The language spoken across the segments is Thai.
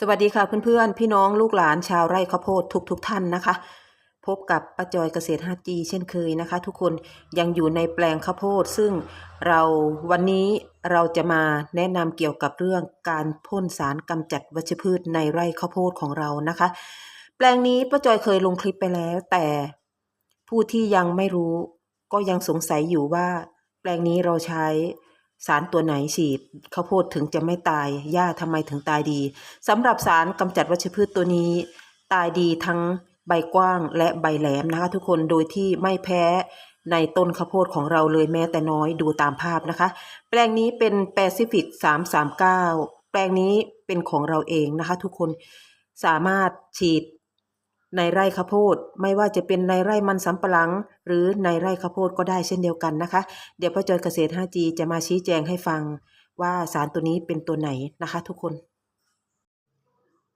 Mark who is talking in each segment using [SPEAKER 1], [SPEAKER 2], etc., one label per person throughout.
[SPEAKER 1] สวัสดีค่ะเพื่อนๆ พี่น้องลูกหลานชาวไร่ข้าวโพดทุกๆทท่านนะคะ พบกับป้าจอยเกษตร 5G เช่นเคยนะคะ ทุกคนยังอยู่ในแปลงข้าวโพด ซึ่งเราวันนี้เราจะมาแนะนำเกี่ยวกับเรื่องการพ่นสารกำจัดวัชพืชในไร่ข้าวโพดของเรานะคะ แปลงนี้ป้าจอยเคยลงคลิปไปแล้ว แต่ผู้ที่ยังไม่รู้ก็ยังสงสัยอยู่ว่า แปลงนี้เราใช้ สารตัวไหนฉีดข้าวโพดถึงจะไม่ตายหญ้าทำไมถึงตายดีสำหรับสารกำจัดวัชพืชตัวนี้ ตายดีทั้งใบกว้างและใบแหลมนะคะ ทุกคนโดยที่ไม่แพ้ในต้นข้าวโพดของเราเลยแม้แต่น้อยดูตามภาพนะคะ แปลงนี้เป็นแปซิฟิก339 แปลงนี้เป็นของเราเองนะคะ ทุกคนสามารถฉีด ในไร่ข้าวโพดไม่ว่าจะเป็นในไร่มันสำปะหลัง หรือในไร่ข้าวโพดก็ได้เช่นเดียวกันนะคะ เดี๋ยวพ่อจอยเกษตร 5G จะมาชี้แจงให้ฟังว่าสารตัวนี้เป็นตัวไหนนะคะ ทุกคน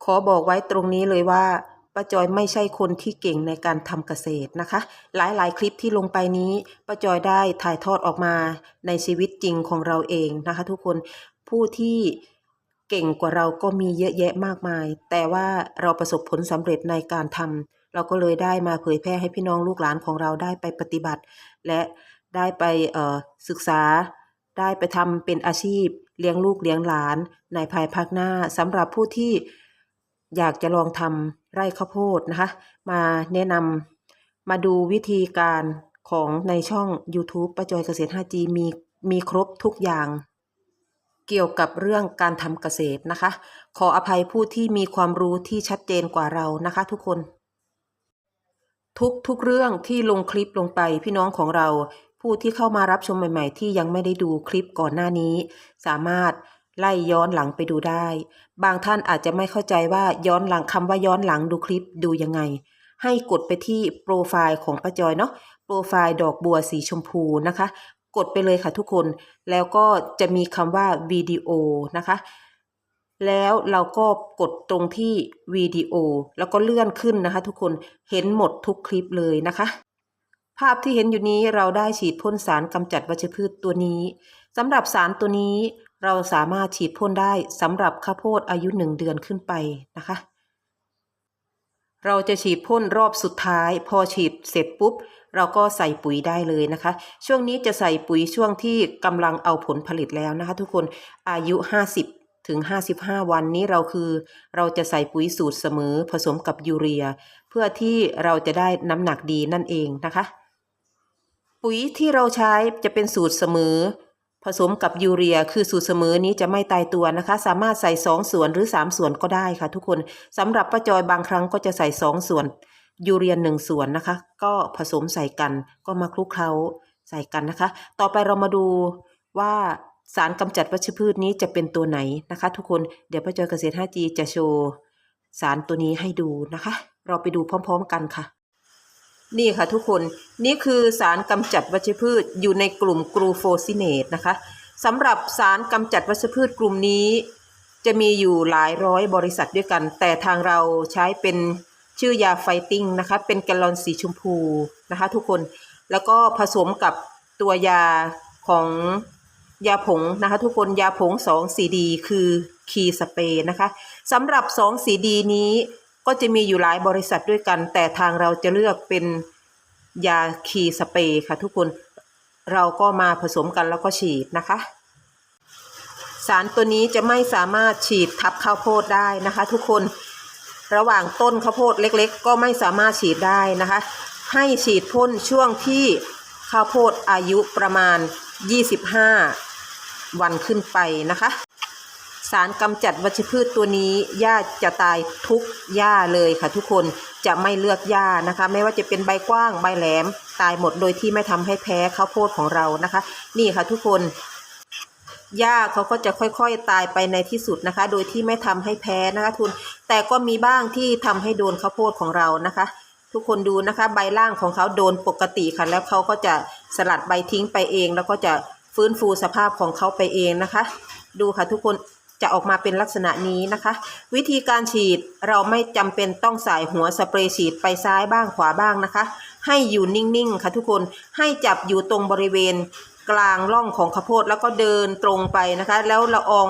[SPEAKER 1] ขอบอกไว้ตรงนี้เลยว่าป้าจอยไม่ใช่คนที่เก่งในการทำเกษตรนะคะ หลายๆ คลิปที่ลงไปนี้ป้าจอยได้ถ่ายทอดออกมาในชีวิตจริงของเราเองนะคะ ทุกคนผู้ที่ เก่งกว่าเราก็มีเยอะแยะมากมาย แต่ว่าเราประสบผลสำเร็จในการทำเราก็เลยได้มาเผยแพร่ให้พี่น้องลูกหลานของเราได้ไปปฏิบัติ และได้ไปศึกษา ได้ไปทำเป็นอาชีพ เลี้ยงลูกเลี้ยงหลานในภายภาคหน้าสำหรับผู้ที่อยากจะลองทำไร่ข้าวโพดนะคะ มาแนะนำมาดูวิธีการของในช่อง YouTube ประจอยเกษตร 5G มีมีครบทุกอย่าง เกี่ยวกับเรื่องการทำเกษตรนะคะ ขออภัยผู้ที่มีความรู้ที่ชัดเจนกว่าเรานะคะ ทุกคน ทุกทุกเรื่องที่ลงคลิปลงไปพี่น้องของเรา ผู้ที่เข้ามารับชมใหม่ ๆ ที่ยังไม่ได้ดูคลิปก่อนหน้านี้ สามารถไล่ย้อนหลังไปดูได้ บางท่านอาจจะไม่เข้าใจว่าย้อนหลังคำว่าย้อนหลังดูคลิปดูยังไง ให้กดไปที่โปรไฟล์ของป้าจอยเนาะโปรไฟล์ดอกบัวสีชมพูนะคะ กดไปเลยค่ะทุกคน แล้วก็จะมีคำว่าวิดีโอนะคะ แล้วเราก็กดตรงที่วิดีโอ แล้วก็เลื่อนขึ้นนะคะ ทุกคนเห็นหมดทุกคลิปเลยนะคะ ภาพที่เห็นอยู่นี้เราได้ฉีดพ่นสารกำจัดวัชพืชตัวนี้สำหรับสารตัวนี้เราสามารถฉีดพ่นได้สำหรับข้าวโพดอายุหนึ่งเดือนขึ้นไปนะคะ เราจะฉีดพ่นรอบสุดท้าย พอฉีดเสร็จปุ๊บ เราก็ใส่ปุ๋ยได้เลยนะคะ ช่วงนี้จะใส่ปุ๋ยช่วงที่กำลังเอาผลผลิตแล้วนะคะ ทุกคนอายุ 50 ถึง 55 วันนี้เราคือ เราจะใส่ปุ๋ยสูตรเสมอผสมกับยูเรีย เพื่อที่เราจะได้น้ำหนักดีนั่นเองนะคะ ปุ๋ยที่เราใช้จะเป็นสูตรเสมอผสมกับยูเรียคือสูตรเสมอนี้จะไม่ตายตัวนะคะ สามารถใส่สองส่วนหรือสามส่วนก็ได้ค่ะ ทุกคนสำหรับป้าจอยบางครั้งก็จะใส่สองส่วน ยูเรียนหนึ่งส่วนนะคะ ก็ผสมใส่กันก็มาคลุกเคล้าใส่กันนะคะ ต่อไปเรามาดูว่าสารกำจัดวัชพืชนี้จะเป็นตัวไหนนะคะ ทุกคนเดี๋ยวป้าจอยเกษตร 5G จะโชว์สารตัวนี้ให้ดูนะคะ เราไปดูพร้อม ๆ กันค่ะ นี่ค่ะทุกคนนี่คือสารกำจัดวัชพืชอยู่ในกลุ่มกรูโฟซิเนตนะคะสำหรับสารกำจัดวัชพืชกลุ่มนี้ จะมีอยู่หลายร้อยบริษัทด้วยกัน แต่ทางเราใช้เป็น ชื่อยาไฟติ้งนะคะ เป็นแกลลอนสีชมพูนะคะ ทุกคนแล้วก็ผสมกับตัวยาของยาผงนะคะ ทุกคนยาผง2 CD คือคีสเปรนะคะสำหรับ2 CD นี้ก็จะมีอยู่หลายบริษัทด้วยกัน แต่ทางเราจะเลือกเป็นยาคีสเปย์ค่ะ ทุกคนเราก็มาผสมกันแล้วก็ฉีดนะคะ สารตัวนี้จะไม่สามารถฉีดทับข้าวโพดได้นะคะ ทุกคน ระหว่างต้นข้าวโพดเล็กๆ ก็ไม่สามารถฉีดได้นะคะ ให้ฉีดพ่นช่วงที่ข้าวโพดอายุประมาณ 25 วันขึ้นไปนะคะ สารกำจัดวัชพืชตัวนี้หญ้าจะตายทุกหญ้าเลยค่ะทุกคนจะไม่เลือกหญ้านะคะ ไม่ว่าจะเป็นใบกว้างใบแหลมตายหมดโดยที่ไม่ทำให้แพ้ข้าวโพดของเรานะคะ นี่ค่ะทุกคนหญ้าเขาก็จะค่อยๆตายไปในที่สุดนะคะ โดยที่ไม่ทำให้แพ้นะคะทุน แต่ก็มีบ้างที่ทำให้โดนข้าวโพดของเรานะคะ ทุกคนดูนะคะ ใบล่างของเขาโดนปกติค่ะ แล้วเขาก็จะสลัดใบทิ้งไปเอง แล้วก็จะฟื้นฟูสภาพของเขาไปเองนะคะ ดูค่ะทุกคนจะออกมาเป็นลักษณะนี้นะคะ วิธีการฉีดเราไม่จำเป็นต้องใส่หัวสเปรย์ฉีดไปซ้ายบ้างขวาบ้างนะคะ ให้อยู่นิ่งๆค่ะทุกคนให้จับอยู่ตรงบริเวณกลางร่องของข้าวโพดแล้วก็เดินตรงไปนะคะ แล้วละออง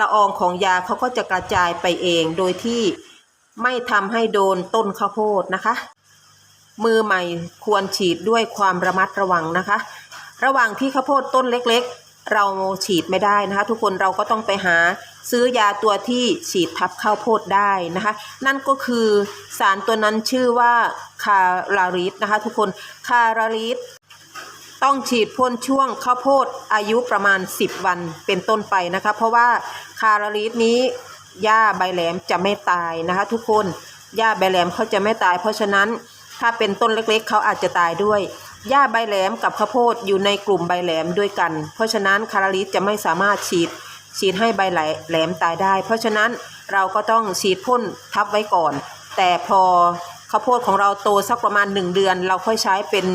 [SPEAKER 1] ละอองของยาเขาก็จะกระจายไปเอง โดยที่ไม่ทำให้โดนต้นข้าวโพดนะคะ มือใหม่ควรฉีดด้วยความระมัดระวังนะคะ ระหว่างที่ข้าวโพดต้นเล็กๆ เราฉีดไม่ได้นะคะ ทุกคนเราก็ต้องไปหาซื้อยาตัวที่ฉีดทับข้าวโพดได้นะคะ นั่นก็คือสารตัวนั้นชื่อว่าคาราริสนะคะ ทุกคนคาราริส ต้องฉีดพ่นช่วงข้าวโพดอายุประมาณ 10 วันเป็นต้นไปนะคะ เพราะว่าคาราลิสนี้หญ้าใบแหลมจะไม่ตายนะคะ ทุกคนหญ้าใบแหลมเขาจะไม่ตาย เพราะฉะนั้นถ้าเป็นต้นเล็กๆ เขาอาจจะตายด้วยหญ้าใบแหลมกับข้าวโพดอยู่ในกลุ่มใบแหลมด้วยกัน เพราะฉะนั้นคาราลิสจะไม่สามารถฉีดฉีดให้ใบแหลมตายได้ เพราะฉะนั้นเราก็ต้องฉีดพ่นทับไว้ก่อน แต่พอข้าวโพดของเราโตสักประมาณ 1 เดือน เราค่อยใช้เป็น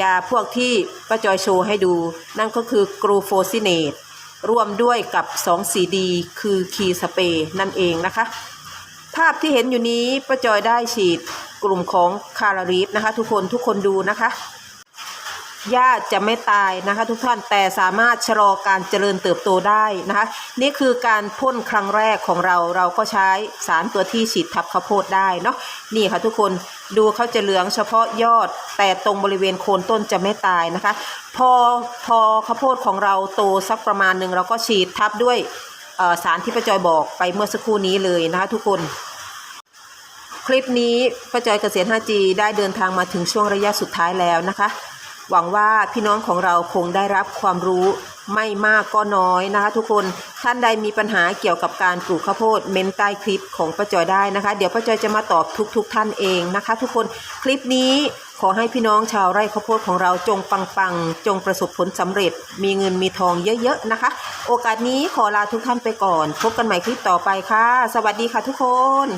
[SPEAKER 1] ยาพวกที่ป้าจอยโชว์ให้ดู นั่นก็คือกรูโฟซิเนตร่วมด้วยกับ2 CD คือคีสเปรนั่นเองนะคะ ภาพที่เห็นอยู่นี้ป้าจอยได้ฉีดกลุ่มของคาราลีฟนะคะ ทุกคนทุกคนดูนะคะ หญ้าจะไม่ตายนะคะ ทุกท่านแต่สามารถชะลอการเจริญเติบโตได้นะคะ นี่คือการพ่นครั้งแรกของเราเราก็ใช้สารตัวที่ฉีดทับข้าวโพดได้เนาะนี่ค่ะทุกคนดูเขาจะเหลืองเฉพาะยอด แต่ตรงบริเวณโคนต้นจะไม่ตายนะคะ พอพอข้าวโพดของเราโตสักประมาณหนึ่งเราก็ฉีดทับด้วยสารที่ป้าจอยบอกไปเมื่อสักครู่นี้เลยนะคะ ทุกคนคลิปนี้ป้าจอยเกษตร 5G ได้เดินทางมาถึงช่วงระยะสุดท้ายแล้วนะคะ หวังว่าพี่น้องของเราคงได้รับความรู้ไม่มากก็น้อยนะคะ ทุกคนท่านใดมีปัญหาเกี่ยวกับการปลูกข้าวโพดเม้นใต้คลิปของป้าจอยได้นะคะ เดี๋ยวป้าจอยจะมาตอบทุกๆทท่านเองนะคะ ทุกคนคลิปนี้ขอให้พี่น้องชาวไร่ข้าวโพดของเราจงปังๆ จงประสบผลสำเร็จ มีเงินมีทองเยอะๆนะคะ โอกาสนี้ขอลาทุกท่านไปก่อน พบกันใหม่คลิปต่อไปค่ะ สวัสดีค่ะทุกคน